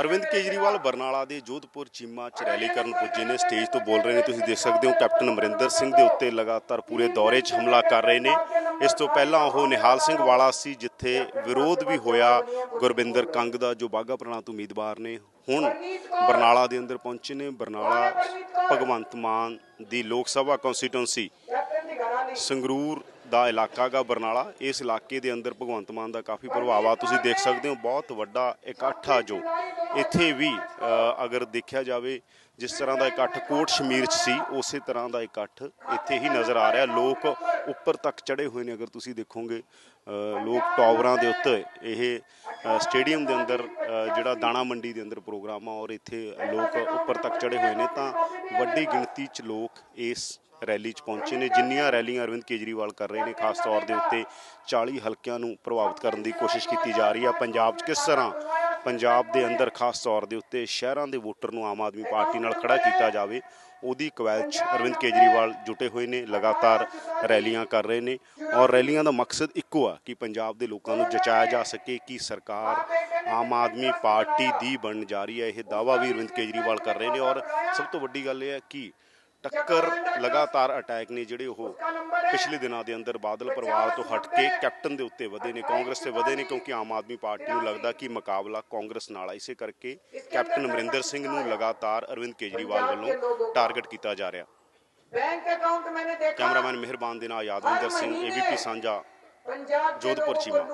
ਅਰਵਿੰਦ ਕੇਜਰੀਵਾਲ ਬਰਨਾਲਾ ਦੇ ਜੋਧਪੁਰ ਚੀਮਾ ਚ ਰੈਲੀ ਕਰਨ ਪੁੱਜੇ ਨੇ। ਸਟੇਜ ਤੋਂ ਬੋਲ ਰਹੇ ਨੇ, ਤੁਸੀਂ ਦੇਖ ਸਕਦੇ ਹੋ, ਕੈਪਟਨ ਅਮਰਿੰਦਰ ਸਿੰਘ ਦੇ ਉੱਤੇ ਲਗਾਤਾਰ ਪੂਰੇ ਦੌਰੇ 'ਚ ਹਮਲਾ ਕਰ ਰਹੇ ਨੇ। ਇਸ ਤੋਂ ਪਹਿਲਾਂ ਉਹ ਨਿਹਾਲ ਸਿੰਘ ਵਾਲਾ ਸੀ, ਜਿੱਥੇ ਵਿਰੋਧ ਵੀ ਹੋਇਆ ਗੁਰਬਿੰਦਰ ਕੰਗ ਦਾ, ਜੋ ਬਾਗਾ ਪੁਰਾਣਾ ਤੋਂ ਉਮੀਦਵਾਰ ਨੇ। ਹੁਣ ਬਰਨਾਲਾ ਦੇ ਅੰਦਰ ਪਹੁੰਚੇ ਨੇ। ਬਰਨਾਲਾ ਭਗਵੰਤ ਮਾਨ ਦੀ ਲੋਕ ਸਭਾ ਕਨਸਟੀਟੁਐਂਸੀ ਸੰਗਰੂਰ ਦਾ ਇਲਾਕਾ ਗਾ ਬਰਨਾਲਾ, ਇਸ ਇਲਾਕੇ ਦੇ ਅੰਦਰ ਭਗਵੰਤ ਮਾਨ ਦਾ ਕਾਫੀ ਪ੍ਰਭਾਵ ਆ। ਤੁਸੀਂ ਦੇਖ ਸਕਦੇ ਹੋ, ਬਹੁਤ ਵੱਡਾ ਇਕੱਠ ਆ ਜੋ। ਇੱਥੇ ਵੀ ਅਗਰ ਦੇਖਿਆ ਜਾਵੇ, ਜਿਸ ਤਰ੍ਹਾਂ ਦਾ ਇਕੱਠ ਕੋਟ ਸ਼ਮੀਰ 'ਚ ਸੀ, ਉਸੇ ਤਰ੍ਹਾਂ ਦਾ ਇਕੱਠ ਇੱਥੇ ਹੀ ਨਜ਼ਰ ਆ ਰਿਹਾ। ਲੋਕ ਉੱਪਰ ਤੱਕ ਚੜੇ ਹੋਏ ਨੇ, ਅਗਰ ਤੁਸੀਂ ਦੇਖੋਗੇ ਲੋਕ ਟਾਵਰਾਂ ਦੇ ਉੱਤੇ। ਇਹ ਸਟੇਡੀਅਮ ਦੇ ਅੰਦਰ ਜਿਹੜਾ ਦਾਣਾ ਮੰਡੀ ਦੇ ਅੰਦਰ ਪ੍ਰੋਗਰਾਮ ਆ, ਔਰ ਇੱਥੇ ਲੋਕ ਉੱਪਰ ਤੱਕ ਚੜੇ ਹੋਏ ਨੇ, ਤਾਂ ਵੱਡੀ ਗਿਣਤੀ 'ਚ ਲੋਕ ਇਸ ਰੈਲੀ 'ਚ ਪਹੁੰਚੇ ਨੇ, ਜਿੰਨੀਆਂ ਰੈਲੀਆਂ ਅਰਵਿੰਦ ਕੇਜਰੀਵਾਲ ਕਰ ਰਹੇ ਨੇ, ਖਾਸ ਤੌਰ ਦੇ ਉੱਤੇ 40 ਹਲਕਿਆਂ ਨੂੰ ਪ੍ਰਭਾਵਿਤ ਕਰਨ ਦੀ ਕੋਸ਼ਿਸ਼ ਕੀਤੀ ਜਾ ਰਹੀ ਆ। ਪੰਜਾਬ 'ਚ ਕਿਸ ਤਰ੍ਹਾਂ ਪੰਜਾਬ ਦੇ ਅੰਦਰ, ਖਾਸ ਤੌਰ ਦੇ ਉੱਤੇ ਸ਼ਹਿਰਾਂ ਦੇ ਵੋਟਰ ਨੂੰ ਆਮ ਆਦਮੀ ਪਾਰਟੀ ਨਾਲ ਖੜਾ ਕੀਤਾ ਜਾਵੇ, ਉਹਦੀ ਕਵਾਇਦ 'ਚ ਅਰਵਿੰਦ ਕੇਜਰੀਵਾਲ ਜੁਟੇ ਹੋਏ ਨੇ, ਲਗਾਤਾਰ ਰੈਲੀਆਂ ਕਰ ਰਹੇ ਨੇ ਔਰ ਰੈਲੀਆਂ ਦਾ ਮਕਸਦ ਇੱਕੋ ਆ ਕਿ ਪੰਜਾਬ ਦੇ ਲੋਕਾਂ ਨੂੰ ਜਚਾਇਆ ਜਾ ਸਕੇ ਕਿ ਸਰਕਾਰ ਆਮ ਆਦਮੀ ਪਾਰਟੀ ਦੀ ਬਣਨ ਜਾ ਰਹੀ ਹੈ। ਇਹ ਦਾਵਾ ਵੀ ਅਰਵਿੰਦ ਕੇਜਰੀਵਾਲ ਕਰ ਰਹੇ ਨੇ ਔਰ ਸਭ ਤੋਂ ਵੱਡੀ ਗੱਲ ਇਹ ਹੈ ਕਿ ਟੱਕਰ ਲਗਾਤਾਰ ਅਟੈਕ ਨੇ ਜਿਹੜੇ ਉਹ ਪਿਛਲੇ ਦਿਨਾਂ ਦੇ ਅੰਦਰ ਬਾਦਲ ਪਰਿਵਾਰ ਤੋਂ ਹਟ ਕੇ ਕੈਪਟਨ ਦੇ ਉੱਤੇ ਵਧੇ ਨੇ ਕਾਂਗਰਸ ਤੇ ਵਧੇ ਨੇ ਕਿਉਂਕਿ ਆਮ ਆਦਮੀ ਪਾਰਟੀ ਨੂੰ ਲੱਗਦਾ ਕਿ ਮੁਕਾਬਲਾ ਕਾਂਗਰਸ ਨਾਲ ਆ ਇਸੇ ਕਰਕੇ ਕੈਪਟਨ ਅਮਰਿੰਦਰ ਸਿੰਘ ਨੂੰ ਲਗਾਤਾਰ ਅਰਵਿੰਦ ਕੇਜਰੀਵਾਲ ਵੱਲੋਂ ਟਾਰਗੇਟ ਕੀਤਾ ਜਾ ਰਿਹਾ। ਬੈਂਕ ਅਕਾਊਂਟ ਮੈਨੇ ਦੇਖਾ ਕੈਮਰਾਮੈਨ ਮਿਹਰਬਾਨ ਦੇ ਨਾਲ ਯਾਦਵਿੰਦਰ ਸਿੰਘ ਏਬੀਪੀ ਸਾਂਝਾ ਜੋਧਪੁਰ ਚੀਮਾ।